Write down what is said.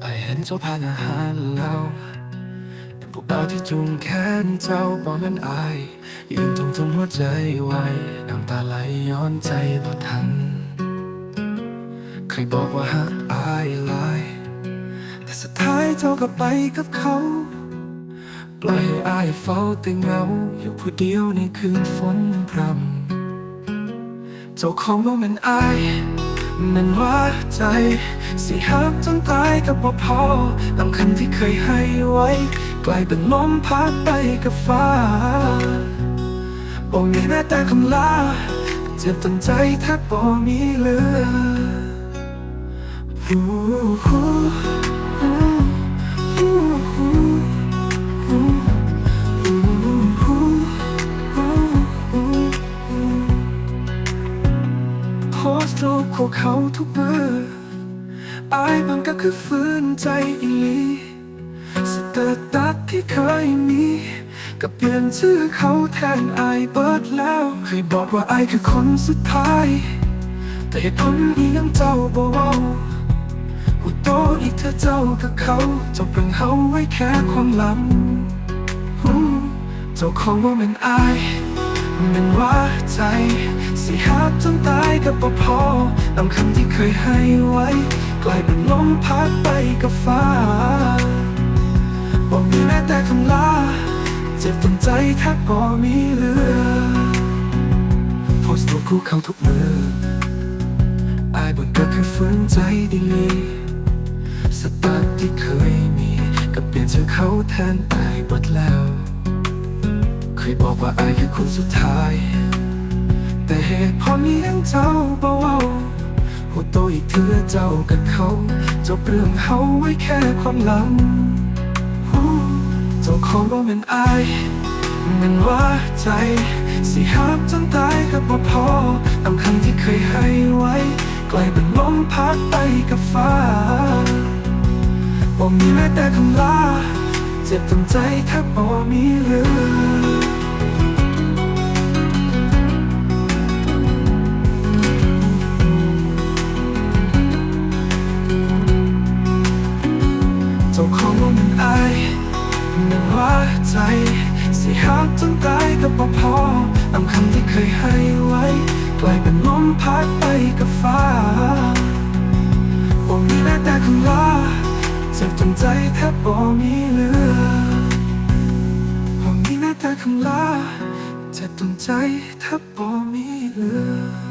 ไอเห็นเจ้าพานอาหารเราเป็นพวกเราที่จูงแขนเจ้าตอนนั้นอาย ยืนตรงตรงหัวใจไว้น้ำตาไหลย้อนใจบ่ทันเคยบอกว่าหักอายลาย แต่สุดท้ายเจ้าก็ไปกับเขา ปล่อยให้อายเฝ้าแต่เงา อยู่ผู้เดียวในคืนฝนพรำเจ้าของบ่แมันอาย มันว่าใจ สิหักจนตายก็บ่พอตามคำที่เคยให้ไว้ กลายเป็นลมพัดไปกับฟ้าบ่มีแม้แต่คำลาเจ็บจนใจแทบบ่มีเหลือ ของเขาทุกมืออายมันก็คือฟื้นใจอีลีสเตตัสที่เคยมีก็เปลี่ยนชื่อเขาแทนอายเบิดแล้วเคยบอกว่าอายคือคนสุดท้าย แต่เหตุผลนี้ยังเจ้าบ่เว้าหูโตอีกเธอเจ้ากับเขาจบเรื่งเฮาไว้แค่ความลังหูเจ้าของว่ามันอายมันว่าใจ สิหักจนตายก็บ่พอตามคำที่เคยให้ไว้ กลายเป็นลมพัดไปกับฟ้า บอกมีแม้แต่คำลา เจ็บจนใจแทบบ่มีเหลือโพสต์รูปคู่เขาทุกมืออายบนก็คือฟื้นใจดีลีสตาร์ทที่เคยมีก็เปลี่ยนชื่อเขาแทนอายหมดแล้ว เคยบอกว่าอายคือคนสุดท้าย แต่เหตุผลนี้ยังเจ้าเบา หัวโตอีกเธอเจ้ากับเขาจบเรื่องเขาไว้แค่ความหลังเจ้าของว่ามันอายมันว่าใจ สิหักจนตายก็บ่พอตามคำที่เคยให้ไว้ กลายเป็นลมพัดไปกับฟ้าบ่มีแม้แต่คำลา เจ็บจนใจแทบบ่มีเหลือ จ้าของว่ามันอายมันว่าใจสิหักจนตายก็บ่พอตามคำที่เคยให้ไว้กลายเป็นลมพัดไปกับฟ้าบ่มีแม้แต่คำลาเจ็บจนใจแทบบ่มีเหลือบ่มีแม้แต่คำลาเจ็บจนใจแทบบ่มีเหลือ